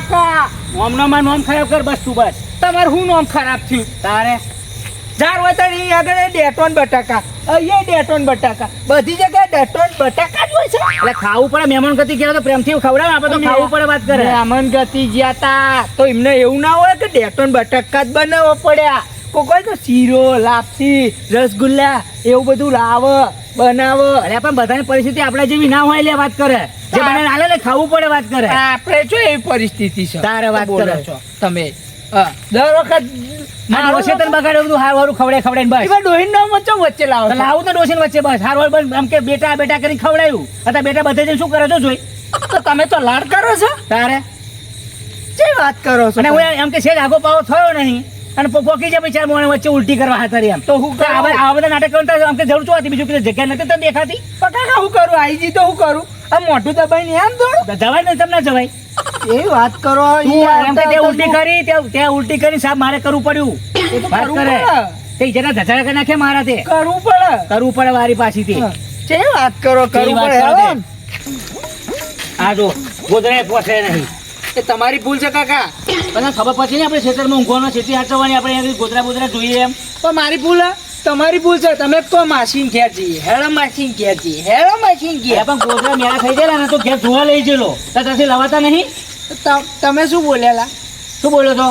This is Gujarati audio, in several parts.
કાકા નોમનામાં નોમ ખરાબ કર બસ તું બસ. તમારું શું નોમ ખરાબ થયું? તારે? ચાર વતન આગળ ડેટોન બટાકા. અહીંયા ડેટોન બટાકા. બધી જગ્યાએ ડેટોન બટાકા જ હોય છે. એટલે ખાવું પડે મહેમાન ગતિ ગયા તો પ્રેમથી ખવડાવે આપણે તો ખાવું પડે વાત કરે. મહેમાન ગતિ ગયા તા તો એમને એવું ના હોય કે ડેટોન બટાકા જ બનાવવા પડ્યા. કોઈ તો શીરો લાપસી રસગુલ્લા એવું બધું લાવ બનાવ. અરે પણ બધાની પરિસ્થિતિ આપણા જેવી ના હોય એટલે વાત કરે. જે બને હાલે ને ખાવું પડે વાત કરે. આપણે જો એવી પરિસ્થિતિ છે. તારે વાત કરો. છો. તમે દર વખત ડોસે તને બગાડે બધું હાર વારું ખવડે ખવડે બસ. એમાં ડોહીન નામ વચ્ચે વચ્ચે લાવો લાવું તો ડોસીન વચ્ચે બસ. હાર વાર આમ કે બેટા બેટા કરીને ખવડાયું. અત્યારે બેટા બધે જઈને શું કરો છો જોઈ? તો તમે તો લાડ કરો છો. તારે? જે વાત કરો છો અને હું એમ કે છે આગો પાવો થયો નહીં. અને પોકી જાય ચાર મોણે વચ્ચે ઉલટી કરવા હાથરી એમ. તો હું આ બધા નાટક કરતા આમ જરૂર શું હતી? બીજું કીધું જગ્યા નથી તને દેખાતી? પણ કાકા હું કરું? આઈજી તો હું કરું? આ મોઢું દબાઈને આમ દોડું? તો જવાય ને તમને જવાય. એ વાત કરો એમ કે તે ઉલટી કરી ત્યાં તે ઉલટી કરી સાહેબ મારે કરવું પડ્યું. વાત કરે. તે જરા ધજાડા કરી નાખે મારા તે કરવું પડે. કરવું પડે વારી પાછીથી જે વાત કરો કરવું પડે. આ જો ગોદરે પોસે નહીં. એ તમારી ભૂલ છે કાકા. મને ખબર પછી ને આપણે ખેતરમાં ઊંઘવાનો ખેતી હાચવવાની આપણે ગોદરા બોદરા જોઈએ એમ. પણ મારી ભૂલ? તમારી ભૂલ છે. તમે કો માસીન ઘેર જઈએ. હેડો માસીન ઘેર જઈએ. હેડો માસીન ઘેર. પણ ગોતરા મેળા થઈ ગયેલા ને તો ઘેર ધોવા લઈ ગયેલો તો ત્યાંથી લવાતા નહીં? તમે શું બોલેલા? શું બોલો છો?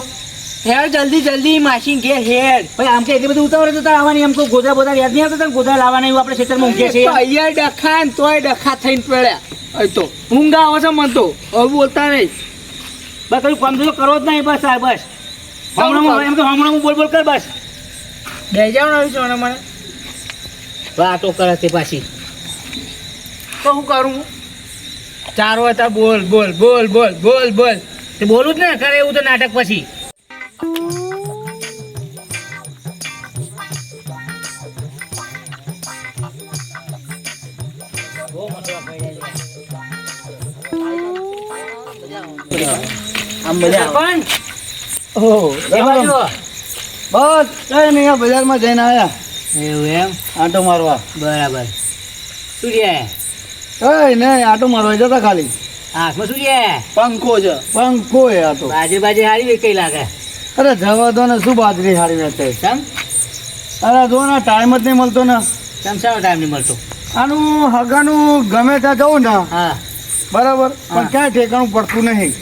હેર જલ્દી જલ્દી માસીન ઘેર હેર ભાઈ આમ કે એટલી બધી ઉતાવળ તો આવવાની એમ તો ગોધરા બોધા યાદ નહીં આવતા? ગોધરા લાવવાના એવું આપણે ખેતરમાં ઊંઘે છે અહીંયા ડખા ને તોય ડખા થઈને પડ્યા. અહીં તો ઊંઘા આવે છે મન તો. હવે બોલતા નહીં. બસ કયું કામ તો કરવો જ નહીં બસ આ બસ. હમણાં એમ કે હમણાં હું બોલ બોલ કર બસ. બે જાવ ને છો મને. વાતો કરે તે પાછી. તો હું કરું? ચારો હતા બોલ બોલ બોલ બોલ બોલ બોલ. તે બોલું જ ને કરે એવું તો નાટક પછી. આમ મજા બસ કઈ નહીં બજારમાં જઈને આવ્યા એવું એમ? આંટો મારવા. બરાબર. શું છે? કઈ નહીં આંટો મારવા જતા ખાલી. હાથમાં શું છે? પંખો છે પંખો એ આતો બાજરી બાજરી હારી કઈ લાગે? અરે જવા દો ને શું બાજરી હારી વેચે સમ અરે જો ને ટાઈમ જ નહીં મળતો ને. સમસાનો ટાઈમ નહીં મળતો? આનું હગાનું ગમે ત્યાં જવું ને હા. બરાબર પણ ક્યાંય ઠેકાણું પડતું નહીં.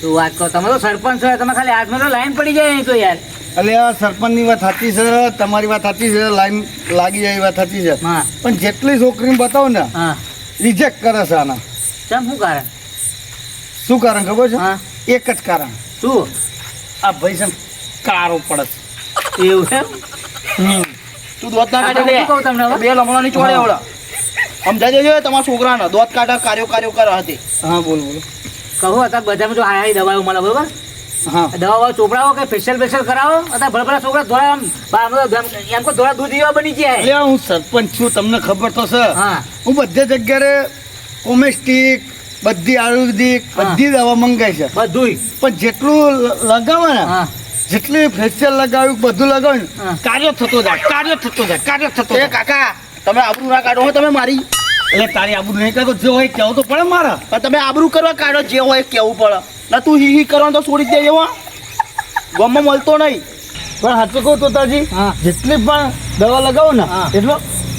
તું વાત કહો? તમે તો સરપંચ છો તમે ખાલી હાથમાં તો લાઈન પડી જાય તો યાર. એટલે આ સરપંચની વાત સાચી છે તમારી વાત સાચી છે લાઈન લાગી જાય એ વાત સાચી છે. હા. પણ જેટલી છોકરી બતાવો ને હા. રિજેક્ટ કરે છે આના. ચમ શું કારણ? શું કારણ ખબર છે? હા. એક જ કારણ. શું? આ ભાઈ છે કારો પડે છે એવું છે તું દોત ના કાઢે શું તમને? બે લમણાની ચોળે. એવડા સમજાઈ દેજો તમારા છોકરાના. દોત કાઢા કાર્યો કાર્યો કરે હતી હા બોલ બોલો. કહું અત્યારે બધામાં જો હાય દવાઓ મળે બરોબર? હા. દવાઓ ચોપડાઓ કે ફેશિયલ ફેશિયલ કરાવો? અત્યારે ભલા છોકરા ધોળા આમ એમ- કો ધોળા દૂધ એવા બની ગયા એટલે હું સરપંચ છું તમને ખબર તો છે. હા. હું બધે જગ્યાએ કોમેસ્ટિક બધી આયુર્વેદિક બધી દવા મંગાઈ છે. બધુંય. પણ જેટલું લગાવે ને હા. જેટલી ફેશિયલ લગાવ્યું બધું લગાવ્યું. કાર્ય થતો જાય કાર્ય થતો જાય કાર્ય થતો જાય. કાકા તમે આબરૂ ના કાઢો હો તમે મારી. એટલે તારી આબુ નહીં કરતો જે હોય કેવું તો પડે મારા. પણ તમે આબરૂ કરવા કાઢો જે હોય કેવું પડે. ના તું હી હી કરવાનું તો છોડી દે એવો ગમમાં મળતો નહીં. પણ સાચું કહું તો તાજી જેટલી પણ દવા લગાવો ને એટલો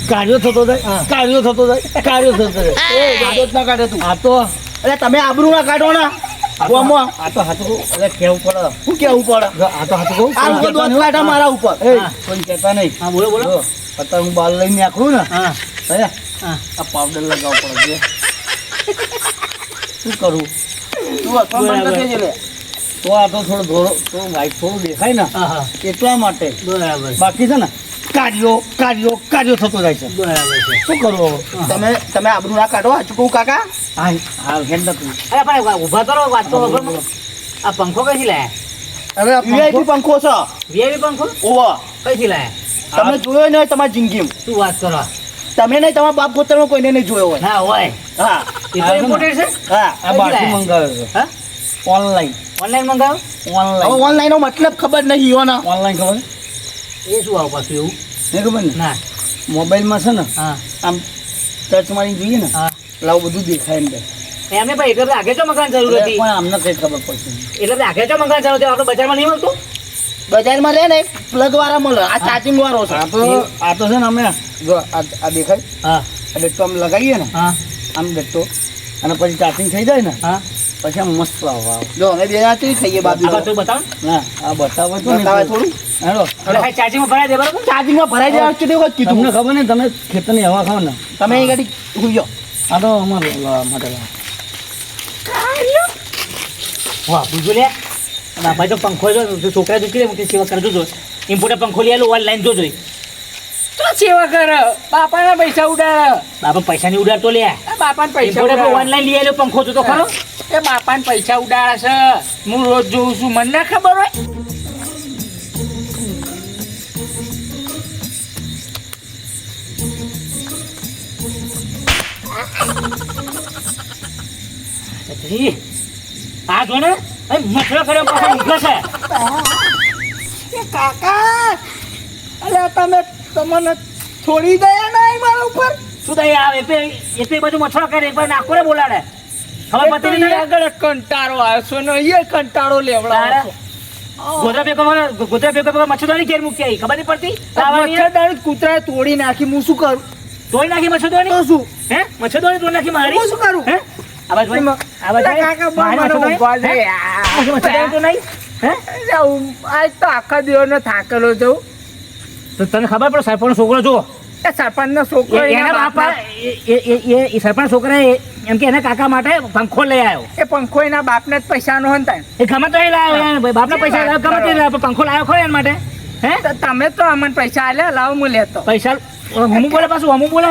કાર્યો થતો જાય કાર્યો થતો જાય કાર્યો થતો જાય. એ ના કાઢે તું. આ તો એટલે તમે આબરૂ ના કાઢો ને. ગમમાં. આ તો એટલે કેવું પડે? શું કેવું પડે? આ તો સાચું આ લોકો દોત કાઢા મારા ઉપર. એ કોઈ કહેતા નહીં. હા બોલો બોલો. અત્યારે હું બાલ લઈને આખું ને હા? આ પાવડર લગાવવો પડે શું કરું? તું. તો આ તો થોડો ધોરો તો વ્હાઈટ થોડું દેખાય ને એટલા માટે બરાબર બાકી છે ને કાર્યો કાર્યો કાર્યો થતો જાય છે. બરાબર છે. શું કરવું તમે તમે આબરૂ ના કાઢો આ ચૂકવું કાકા? હા હા હેન્ડ નથી અરે પણ ઊભા કરો વાત તો આ પંખો કઈથી લાયા? અરે આ વીઆઈપી પંખો- છે. વીઆઈપી પંખો? ઓવા કઈથી લાયા? તમે જોયો નહીં તમારી જિંદગીમાં? શું વાત કરો? તમે નહીં તમારા બાપ પોતાનો કોઈને નહીં જોયો હોય. હા હોય. હા. એ તો છે? હા. આ બહારથી મંગાવ્યો છે. હા? ઓનલાઈન ઓનલાઈન મંગાવ્યો? ઓનલાઈન ઓનલાઈન નો મતલબ ખબર નહીં યોના ઓનલાઈન ખબર એ શું આવું પાછું એવું? નહીં ખબર ને? ના. મોબાઈલમાં છે ને હા. આમ ટચ મારી જોઈએ ને હા. એટલે આવું બધું દેખાય અંદર. એમને ભાઈ એટલે આગે તો મકાન જરૂર હતી? પણ અમને કઈ ખબર પડશે એટલે આગે તો મકાન જરૂર હતી આપણે બજારમાં નહીં મળતું? બજારમાં લે ને પ્લગ વાળા મળે. આ ચાર્જિંગ વાળો છે. આ તો આ તો છે ને અમે જો આ દેખાય? હા. ડટ્ટો આમ લગાવીએ ને હા. આમ ડટ્ટો અને પછી ચાર્જિંગ થઈ જાય ને હા. પછી આમ મસ્ત આવવા આવે. જો અમે બે રાત્રી ખાઈએ બાજુ. બધું ના. આ બતાવો તો બતાવે થોડું. હેલો ચાર્જિંગમાં ભરાઈ દે બરાબર? ચાર્જિંગમાં ભરાઈ જાય કીધું હોત કીધું. તમને ખબર ને તમે ખેતરની હવા ખાવ ને. તમે અહીં ગાડી જાઓ આ તો અમારે માટે વાહ બીજું લે. તો પંખો જો છોકરા દુખી મોટી સેવા કરજો જો. ઇમ્પોર્ટર પંખો લઈ આવેલો ઓનલાઈન જોજો તો સેવા કર. બાપાના પૈસા ઉડાડ. બાપા પૈસાની ઉડાડતો લે. બાપાને પૈસા ઓનલાઈન લઈ આલો પંખો તો ખરો? એ બાપાને પૈસા ઉડાડે છે. હું રોજ જોઉં છું. મને ના ખબર હોય. આ જો ને અહીં કર્યો પાછો છે. કાકા અલ્યા તમે તમને છોડી દયા ના મારા ઉપર? શું થાય આ એક બે- એક બે બાજુ કરે એક નાખો બોલાડે. હવે પતિ એ આગળ કંટાળો આવ્યો છે ને એ કંટાળો લેવડાવો. ગોધરા ભેગો ગોધરા ભેગો ભેગો મચ્છરદાની ઘેર મૂકી આવી ખબર નહીં પડતી? મચ્છરદાની કૂતરાએ તોડી નાખી હું શું કરું? તોડી નાખી મચ્છરદાની? તો શું? હે? મચ્છરદાની તોડી નાખી મારી? શું કરું? હે? આ ભાઈ, આ કાકા મારી મને મચ્છરદાની? ઊંઘવા દે. હે? યાર. મચ્છરદાની તો નહીં? હે આજ તો આખા દિવસનો થાકેલો છું. તો તને ખબર પડે સરપંચ છોકરો જો એ સરપંચનો છોકરો એના બાપા એ- સરપંચ છોકરા એમ કે એના કાકા માટે પંખો લઈ આવ્યો. એ પંખો એના બાપને જ પૈસાનો ને એ ગમે તો એ લાવ્યો બાપના પૈસા લાવ્યો, ગમે તે લાવ્યો, પંખો લાવ્યો ખરો એના માટે. હે? તમે તો અમને પૈસા આલ્યા લાવ હું લેતો. પૈસા હું બોલે પાછું હું બોલે?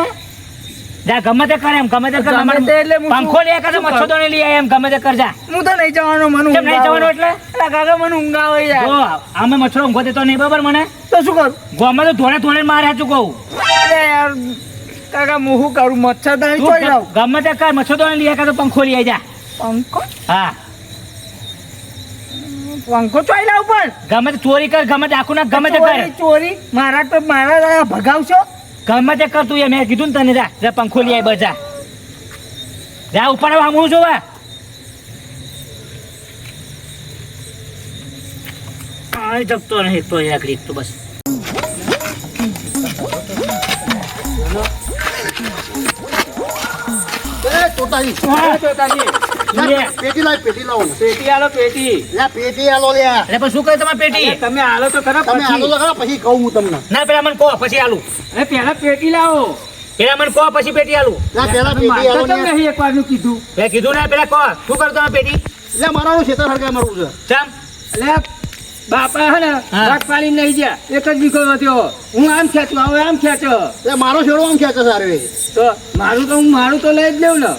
જા ગમે તે કરે એમ ગમે તે કરે એટલે પંખો લે તો શું લઈ એમ ગમે તે કરજા. હું તો નહીં જવાનો મને કેમ નહીં ઊંઘ આવે. એટલે? કાકા મને ઊંઘ આવે યાર. જો આમે મચ્છરો ઊંઘો દેતો નહીં બરાબર મને? તો શું કરું? ગમે તો ધોળે ધોળે મારે હાચું કહું. અરે યાર કાકા હું શું કરું? મચ્છરદાની તું ચોઈ લાવું ગમે તે કર મચ્છરદાની લઈ આય પંખો લઈ જા. પંખો? હા. પંખો ચોઈ લાવ પણ. ગમે ચોરી કર ગમે આખું ના ગમે તે કર. ચોરી? મારા તો મારા ભગાવશો? ગમે તે કર તું એ મેં કીધું ને તને જા જા પંખો લઈ આવી બજા જા ઉપર આવ, આમ જોવા આય જગતો નહીં તો એકડી તો બસ. ચોટાજી, લે. પેટી લાવ પેટી લાવો. પેટી આલો પેટી. લે પેટી આલો લે. અરે પણ શું કરે તમારી પેટી? તમે આલો તો ખરા તમે આલો પછી તો ખરા પછી કહું હું તમને. ના પેલા મને કહો પછી આલું. પેલા પેટી લાવો. પેલા મને કહો પછી પેટી આલું. પેલા પેટી આલો તમને ને. નહીં એકવારનું કીધું. મેં કીધું ને પેલા કહો શું કરો તમે પેટી? લે મારાનું ખેતર હરગાય મારું છે. બાપા હે ને. ભાગ પાડી નહીં ગયા. એક જ દીકરો વધ્યો હું આમ ખેંચું હવે આમ ખેંચો. એટલે મારો છોડો આમ ખેંચો સારું તો મારું તો હું મારું તો લઈ જ લેવું ને.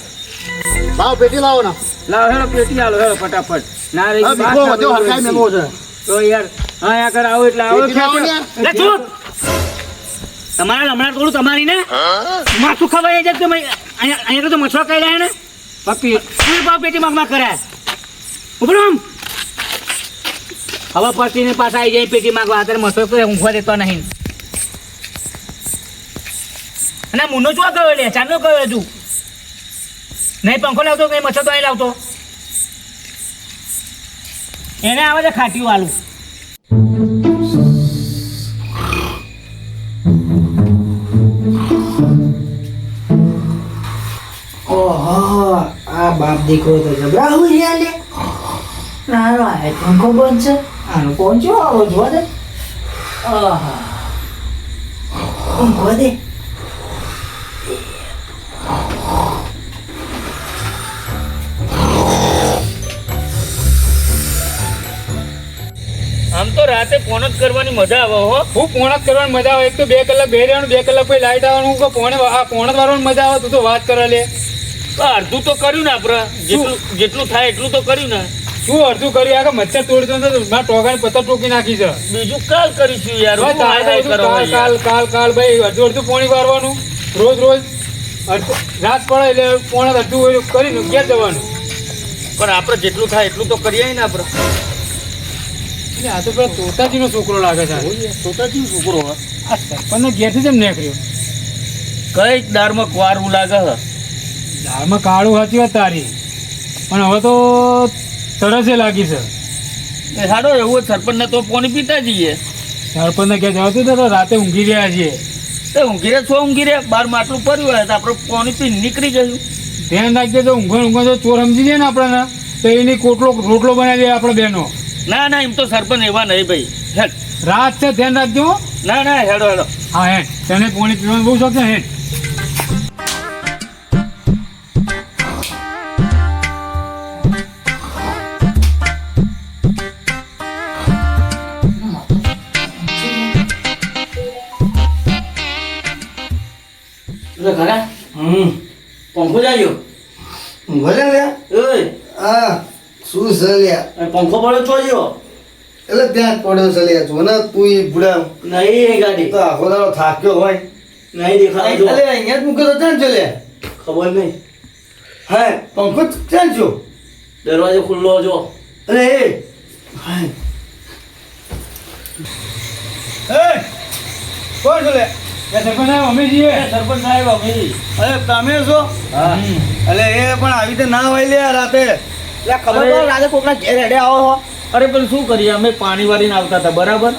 ભાવ પેટી લાવો ને. લાવો હેડો પેટી આલો હેડો ફટાફટ. ના રે બીજો વધ્યો હરગાય મેમો છે. તો યાર હા યાર કર આવો એટલે આવો. લે ચૂપ તમારે હમણાં થોડું તમારી ને? માથું ખવાય જાય તમે અહીંયા અહીંયા તો મછવા કઈ રહ્યા ને? પપ્પી શું ભાવ પેટી માંગમાં કર્યા ઉભરો હવે પછી ને પાછા આવી જાય પેટી માંગવા. અત્યારે મછો કરે ઊંઘવા દેતો નહીં. અને મુનો શું ગયો લે ચાંદો ગયો હજુ નહીં પંખો લાવતો નહીં મચ્છર તો અહીં લાવતો? એને આવે છે ખાટીયું આલું. ઓહો આ બાપ દીકરો તો જબરા હું રહ્યા લે. નાનો આ પંખો બંધ છે? આનો કોણ છો આવો? જોવા દે. આહા ઊંઘવા દે. આમ તો રાતે ફોન જ કરવાની મજા આવે હો. હું પોણત કરવાની મજા આવે. એક તો બે કલાક બે રહેવાનું બે કલાક પછી લાઈટ આવવાનું. કે ફોન આ પોણત વાળવાની મજા આવે તું તો વાત કરે લે. અડધું તો કર્યું ને આપણે. જેટલું જેટલું થાય એટલું તો કર્યું ને. શું અડધું કર્યું? આગળ મચ્છર તોડી હતો તો મારા ટોકાની પથ્થર ટોકી નાખી છે. બીજું કાલ કરીશું યાર. કાલ કાલ કાલ ભાઈ અડધું અડધું પોણી વારવાનું રોજ રોજ અડધું રાત પડે એટલે પોણા અડધું કરી ક્યાં જવાનું? પણ આપણે જેટલું થાય એટલું તો કરીએ ને આપણે. આ તો પેલા તોતાજીનો છોકરો લાગે છે. તોતાજી છોકરો આ સરપંચનો ઘેરથી જેમ નીકળ્યો? કઈ દારમાં કવારવું લાગે દાળમાં કાળું હતી તારી. પણ હવે તો તરસે લાગી છે. એ હાડો એવું સરપંચને તો પાણી પીતા જઈએ. સરપંચને ક્યાં જવાતું તો રાતે ઊંઘી રહ્યા છીએ. તે ઊંઘી રહ્યા છો ઊંઘી રહ્યા બાર માટલું પડ્યું હોય તો આપણે પાણી પી નીકળી ગયું ધ્યાન રાખજે તો ઊંઘો ઊંઘો તો ચોર સમજી જાય ને આપણા તો એની કોટલો રોટલો બનાવી દે આપણે બહેનો ના ના એમ તો સરપંચ એવા નહીં ભાઈ. હેડ. રાત છે ધ્યાન રાખજો. ના ના હેડો હેડો. હા હેડ. તને પાણી પીવાનું બહુ શોખ છે હેડ. પંખો જાયો ભલે લે. ઓય. આ શું છે લ્યા પંખો પડ્યો ચોજ્યો એટલે ત્યાં જ પડ્યો છે. લ્યા જો ને તું એ બુડા નહીં એ ગાડી. તો આખો દાડો થાક્યો હોય. નહીં દેખાય એટલે અહીંયા જ મૂક્યો તો ત્યાં જ ખબર નહીં. હા પંખો ત્યાં છો દરવાજો ખુલ્લો જો. અરે એ. હા. એ કોણ છે લે સરપંચ સાહેબ, અમે છીએ. સરપંચ સાહેબ અમે અરે તમે છો? હા. અલે એ પણ આવી રીતે ના હોય લે રાતે. ખબર પડે રાતે કોકના ઘેર હેડે આવો હો. અરે પણ શું કરીએ? અમે પાણી વાળીને આવતા હતા બરાબર?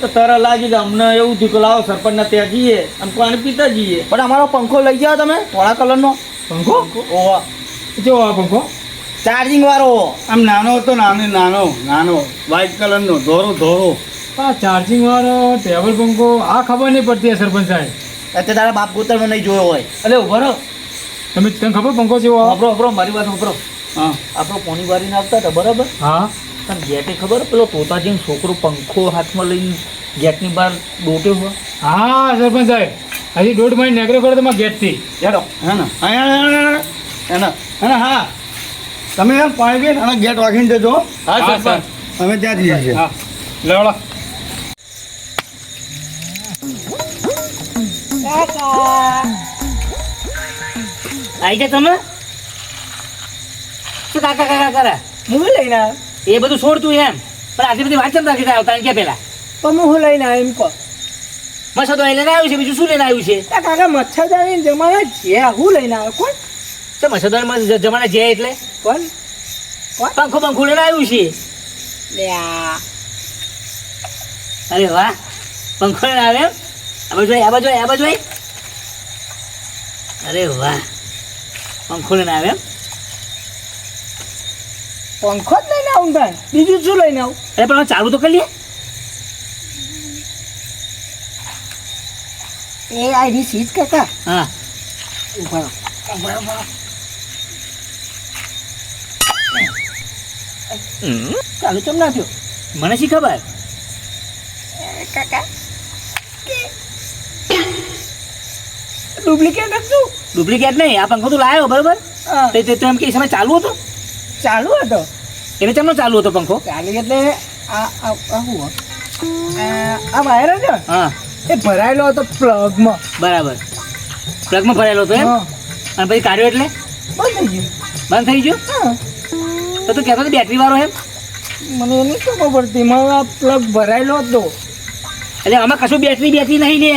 તો તરા લાગી કે અમને એવું થયું કે લાવો સરપંચના ત્યાં જઈએ અને પાણી પીતા જઈએ. પણ અમારો પંખો લઈ જાઓ તમે ધોળા કલરનો. પંખો? ઓવા કેવો આ પંખો? ચાર્જિંગ વાળો. આમ નાનો હતો નાનો નાનો નાનો વ્હાઈટ કલરનો ધોરો ધોરો. આ ચાર્જિંગ વાળો ટેબલ પંખો આ ખબર નહીં પડતી સરપંચ સાહેબ. અત્યારે તારા બાપ ગોતરમાં નહીં જોયો હોય. અરે ઊભો તમે તને ખબર પંખો જેવો? વાપરો વાપરો મારી વાત વાપરો આપણો પાણી વારીને આવતા હતા બરાબર? હા. પણ ગેટે ખબર? પેલો તોતા છોકરો પંખો હાથમાં લઈને ગેટની બહાર દોટ્યો હોય. હા સરપંચ સાહેબ. હજી દોઢ મહિને નેકરો કરો તમારા ગેટથી. હેડો. હે ને? હા હા તમે એમ પાણી પીને અને ગેટ વાગીને જજો. હા હા, સરપંચ અમે ત્યાં જઈએ છીએ. હા. લેવડો. આવી જા તમે? શું કાકા કાકા કરે? હું લઈને આવ્યો એ બધું છોડતું એમ. પણ આજે બધી વાત કેમ રાખી આવતા કે પેલા. પણ હું લઈને આવ્યો એમ કહો. તો લઈને આવ્યું છે બીજું શું લઈને આવ્યું છે? કાકા મચ્છરદાની જમાના જે હું લઈને આવ્યો કોણ? તો મસાદારમાં જમાના છે એટલે. કોણ? પંખો પંખો લઈને આવ્યું છે. અરે વાહ. પંખો લઈને આવે એમ? આ બાજુ આ બાજુ આ બાજુ. અરે વાહ. પંખો લઈને આવે એમ? પંખો જ લઈને આવું તાન બીજું શું લઈને આવું? અરે પણ ચાલુ તો કરી લે. એ એની સીજ કાકા હા. ઊભા. ઊભા ઊભા ચાલુ કેમ ના થયો? મને શી ખબર? કાકા ડુપ્લિકેટ હતું ડુપ્લિકેટ નહીં આ પંખો તું લાવ્યો બરોબર? તો એમ કે સમય ચાલુ હતો? ચાલુ હતો? એટલે ચમનો ચાલુ હતો પંખો? ચાલુ એટલે આ આ હું આ વાયર હતો હા? એ ભરાયેલો હતો પ્લગમાં. બરાબર. પ્લગમાં ભરાયેલો હતો એમ? અને પછી કાઢ્યો એટલે? બંધ થઈ ગયું. બંધ થઈ ગયું? હા, તો તું કહેતો બેટરી વાળો એમ? મને એની ખબર પડતી. મારો આ પ્લગ ભરાયેલો હતો. એટલે આમાં કશું બેટરી બેટરી નહીં લે.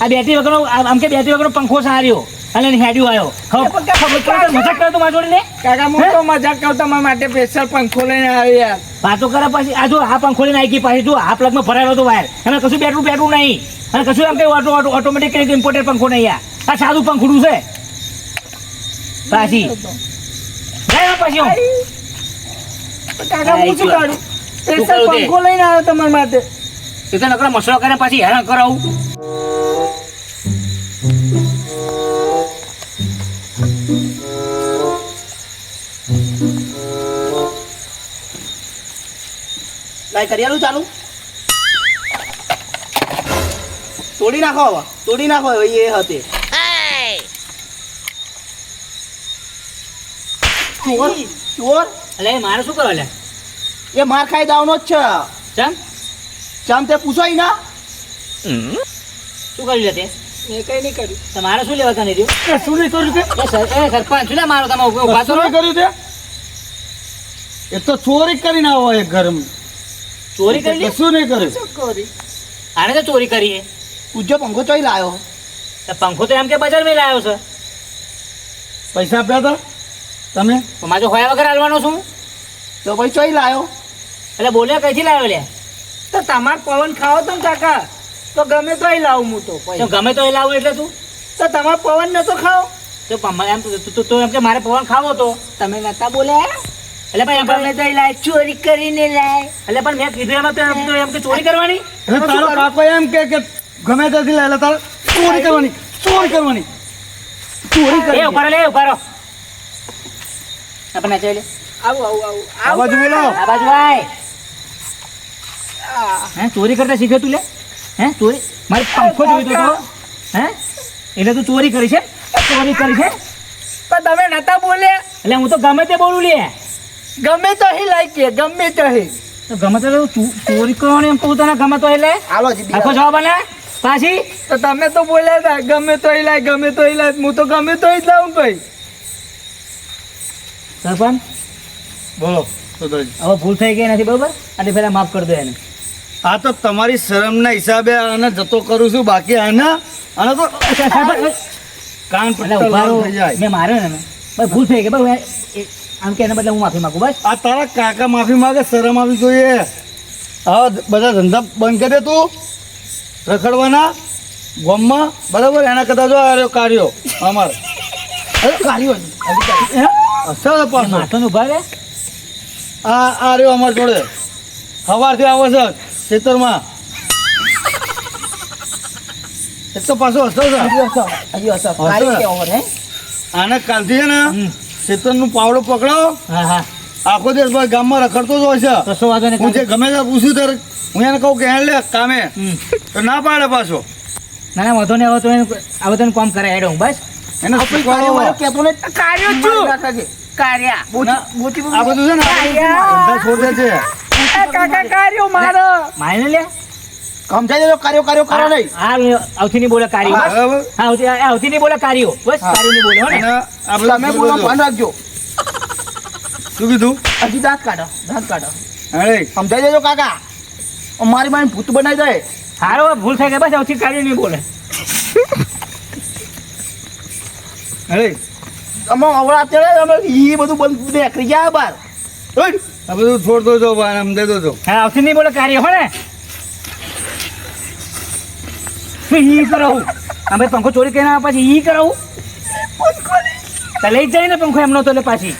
આ બેટરી વગરનો આમ કે બેટરી વગરનો પંખો સાર્યો અને હેડ્યું આવ્યો ખબર મજાક કરે તો મારા જોડે કાકા હું તો મજાક કરતો મારા માટે સ્પેશિયલ પંખો લઈને આવ્યો યાર. વાતો કરે પછી આ જો આ પંખો લઈને આવી પાછી જો આ પ્લગમાં ભરાયેલો હતો વાયર અને કશું બેટરું બેટરું નહીં. અને કશું એમ કઈ ઓટો ઓટો ઓટોમેટિક કઈ ઇમ્પોર્ટેડ પંખો નહીં આ આ સાદું પંખુડું છે. પાછી. પાછી. કાકા હું શું સ્પેશિયલ પંખો લઈને આવ્યો તમારા માટે. એ તો નકરો મસળો કરે પાછી હેરાન કરાવું. લાઈ કરી ચાલુ? તોડી નાખો હવે તોડી નાખો હવે એ હતી. ચોર? ચોર? એટલે મારે શું કરો એ માર ખાઈ દાવનો જ છે. ચમ? ચમ તે ના? શું કર્યું લે તે? મેં કઈ નહીં કર્યું. તમારે શું લેવા તને રહ્યું? શું નહીં કર્યું તે? એ સર- એ સરપંચ શું મારો તમે ઉભો- કર્યું તે? એ તો ચોરી કરીને આવો એક ઘરમાં. ચોરી કરી શું નહીં કર્યું કરી આને તો ચોરી કરી પૂછજો પંખો ચોઈ લાવ્યો પંખો તો એમ કે બજાર મેં લાવ્યો છે. પૈસા આપ્યા હતા તમે? તો મારે તો હોયા વગર હાલવાનો છું તો પછી ચોઈ લાવ્યો એટલે બોલ્યા કઈથી લાવ્યો લે? તો તમારે પવન ખાવો તો કાકા. તો ગમે તોય લાવું હું તો. ગમે તો એ લાવું એટલે તું. તો તમારે પવન નતો ખાવ? તો એમ તો- તો- તો એમ કે મારે પવન ખાવો તો. તમે નતા બોલ્યા? એટલે ભાઈ લાય ચોરી કરીને લાય. એટલે પણ મેં કીધું એમાં તો એમ તો એમ કે ચોરી કરવાની? એટલે તારો કાકો એમ કે કે ગમે ત્યાંથી લે એટલે તારે ચોરી કરવાની ચોરી કરવાની. ચોરી એ લે. આપણે આવું આવું. આવું બોલો. બાજુ હે ચોરી કરતા શીખ્યો તું લે? હે ચોરી? મારે પંખો જોઈતો તો હે? એટલે તું ચોરી કરી છે? ચોરી કરી છે? પણ તમે નતા બોલ્યા. એટલે હું તો ગમે તે બોલું લે. ગમે તો હી લાય કે ગમે તો હી. તો ગમે તો ચોરી કરવાની એમ કહું તને ગમે તો એટલે હાલો જી આખો જવાબ આલે પાછી? તો તમે તો બોલ્યા હતા ગમે તો હી લાય ગમે તો હી લાય. હું તો ગમે તો જ લાવું ભાઈ. સરપંચ? બોલો હવે ભૂલ થઈ ગઈ નથી બરોબર? અને પેલા માફ કરી દો એને. આ તો તમારી શરમના હિસાબે આને જતો કરું છું બાકી આને આને તો કાન પટ્ટા થઈ જાય. મેં માર્યો ને ભૂલ થઈ ગઈ. એ- આમ કે એના બદલે હું માફી માગું બસ. આ તારા કાકા માફી માગે શરમ આવી જોઈએ. હવે બધા ધંધા બંધ કરી દે તું. રખડવાના ગોમમાં બરાબર? એના કરતા જો આ કાર્યો અમાર. અરે કાર્યો હે? અસર પણ માથો ઊભા રે આ આ રહ્યો અમાર જોડે. સવારથી આવો છે ખેતરમાં. એક તો પાછો હસો છે. હે? આને કાલથી છે ને ખેતરનું પાવડો પકડાવો. હા હા. આખો દિવસ ભાઈ ગામમાં રખડતો જ હોય છે. કશો વાંધો નહીં હું જે ગમે ત્યાં પૂછું ત્યારે હું એને કહું કે હે લે કામે. તો ના પાડે પાછો. ના ના વાંધો નહીં આવે તો તો એનું કામ કરે હેડો હું બસ. એને કાર્ય મારે કહેતો ને કાર્યો છું. કાર્યા. ના, આ બધું છે ને આ ધંધા છોડ છે. કાકા કાર્યો મારો. મારે ને લે. સમજાઈ દેજો કાર્યો કાર્યો કરો નહીં. હા આવતી નહીં બોલે કાર્યો. હા આવતી નહીં બોલે કાર્યો. બસ કાર્યો નહીં બોલે ને. તમે છોડ બોલો દેજો. ભાન રાખજો. શું કીધું? હજી દાંત કાઢો દાંત કાઢો. અરે સમજાઈ દેજો કાકા. મારી મારી ભૂત બનાવી દે. હારો ભૂલ થઈ ગઈ બસ આવતી કાર્યો નહીં બોલે. અરે અમે અવળા અત્યારે અમે ઈ બધું બંધ નીકળી ગયા બાર. આ બધું છોડતો જો આમ દો હા આવતી નહીં બોલે કાર્ય હો ને શું ઈ કરાવું. અમે પંખો ચોરી કરીને આવ્યા પછી ઈ કરાવું. તો લઈ જાય ને પંખો એમનો તો લે પાછી.